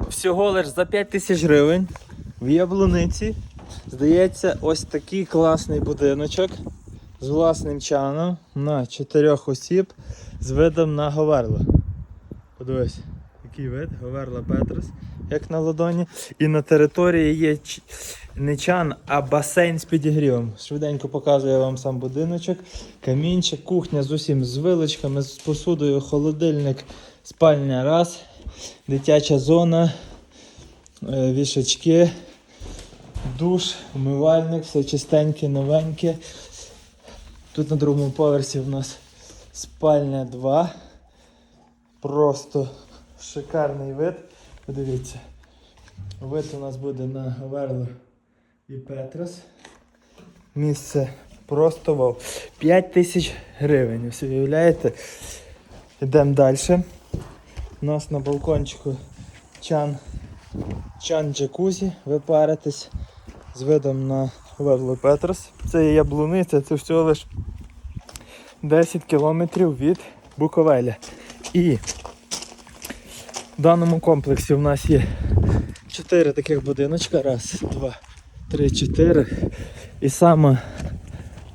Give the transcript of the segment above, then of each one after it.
Всього лиш за 5 тисяч гривень в Яблуниці здається ось такий класний будиночок з власним чаном на 4 осіб з видом на Говерло. Подивись, який вид, Говерла Петрос, як на ладоні. І на території є не чан, а басейн з підігрівом. Швиденько показую вам сам будиночок. Камінчик, кухня з усім з вилочками, з посудою, холодильник, спальня раз, дитяча зона, е, вішачки, душ, умивальник, все чистеньке, новеньке. Тут на другому поверсі у нас спальня 2. Просто шикарний вид. Подивіться. Вид у нас буде на Говерло і Петрос. Місце просто вау. 5 тисяч гривень. Уявляєте? Йдемо далі. У нас на балкончику чан, чан джакузі. Ви паритесь з видом на Говерло Петрос. Це є яблуниця, це всього лиш 10 кілометрів від Буковеля. І в даному комплексі в нас є 4 таких будиночка. Раз, два, три, чотири. І сама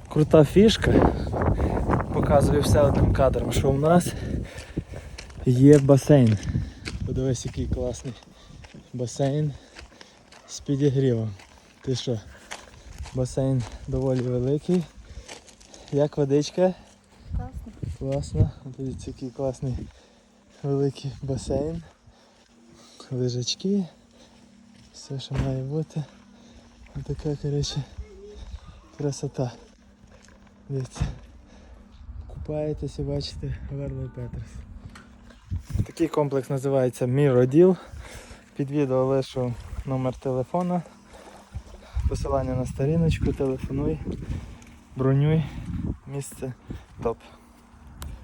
крута фішка, показую все одним кадром, що в нас є басейн. Подивись, який класний басейн з підігрівом. Ти що? Басейн доволі великий. Як водичка? Класно. Класно. Дивіться, який класний великий басейн. Лежачки. Все, що має бути. Ось така, коротше, красота. Дивіться. Купаєтеся, бачите, Верло Петрос. Такий комплекс називається Міроділ. Під відео лишу номер телефона. Посилання на сторіночку, телефонуй, бронюй. Місце топ.